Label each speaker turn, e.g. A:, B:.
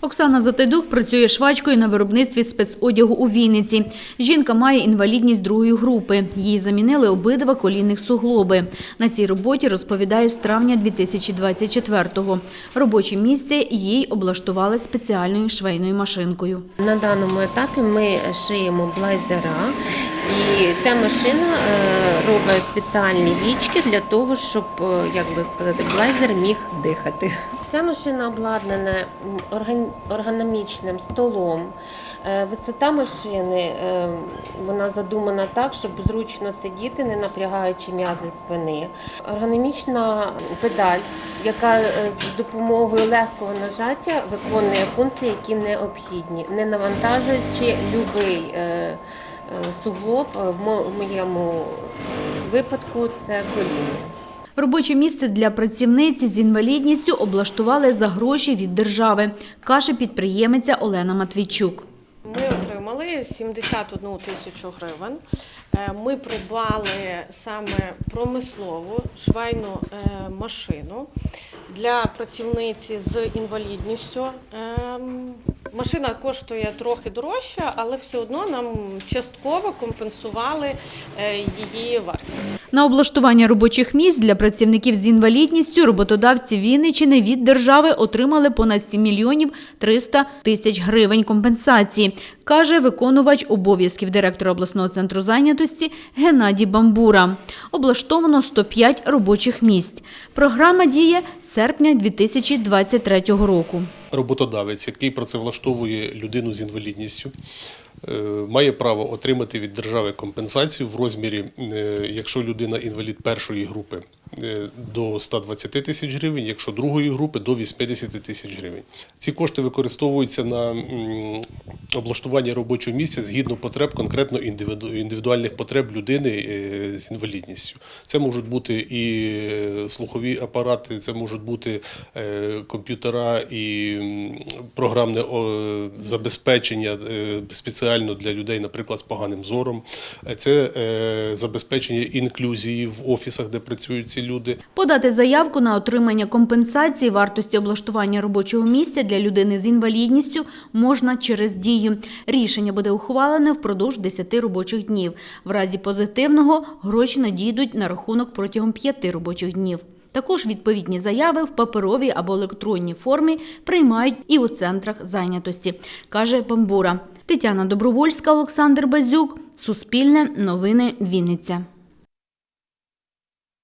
A: Оксана Затайдух працює швачкою на виробництві спецодягу у Вінниці. Жінка має інвалідність другої групи. Їй замінили обидва колінних суглоби. На цій роботі розповідає з травня 2024-го. Робоче місце їй облаштували спеціальною швейною машинкою.
B: На даному етапі ми шиємо блайзера, і ця машина е, робить спеціальні вічки для того, щоб, е, як би сказати, блайзер міг дихати. Ця машина обладнана м, орган- ергономічним столом. Е, Висота машини вона задумана так, щоб зручно сидіти, не напрягаючи м'язи спини. Ергономічна педаль, яка з допомогою легкого нажаття виконує функції, які необхідні, не навантажуючи будь-який суглоб. Е, В моєму випадку це коліно.
A: Робоче місце для працівниці з інвалідністю облаштували за гроші від держави, каже підприємиця Олена Матвійчук.
C: Ми отримали 71 тисячу гривень. Е, Ми придбали саме промислову швейну е, машину для працівниці з інвалідністю. Машина коштує трохи дорожче, але все одно нам частково компенсували е, її вартість.
A: На облаштування робочих місць для працівників з інвалідністю роботодавці Вінниччини від держави отримали понад 7 мільйонів 300 тисяч гривень компенсації, каже виконувач обов'язків директора обласного центру зайнятості Геннадій Бамбура. Облаштовано 105 робочих місць. Програма діє з серпня 2023 року.
D: роботодавець, який працевлаштовує людину з інвалідністю, має право отримати від держави компенсацію в розмірі, е, якщо людина інвалід першої групи, е, до 120 тисяч гривень, якщо другої групи до 80 тисяч гривень. Ці кошти використовуються на облаштування робочого місця згідно потреб конкретно індивідуальних потреб людини е, з інвалідністю. Це можуть бути і е, слухові апарати, це можуть бути е, комп'ютера і програмне забезпечення е, спеціально для людей, наприклад, з поганим зором. Е, Це е, забезпечення інклюзії в офісах, де працюють ці люди.
A: Подати заявку на отримання компенсації вартості облаштування робочого місця для людини з інвалідністю можна через дію. Рішення буде ухвалене впродовж 10 робочих днів. В разі позитивного гроші надійдуть на рахунок протягом 5 робочих днів. Також відповідні заяви в паперовій або електронній формі приймають і у центрах зайнятості, каже Бамбура. Тетяна Добровольська, Олександр Базюк, Суспільне, Новини, Вінниця.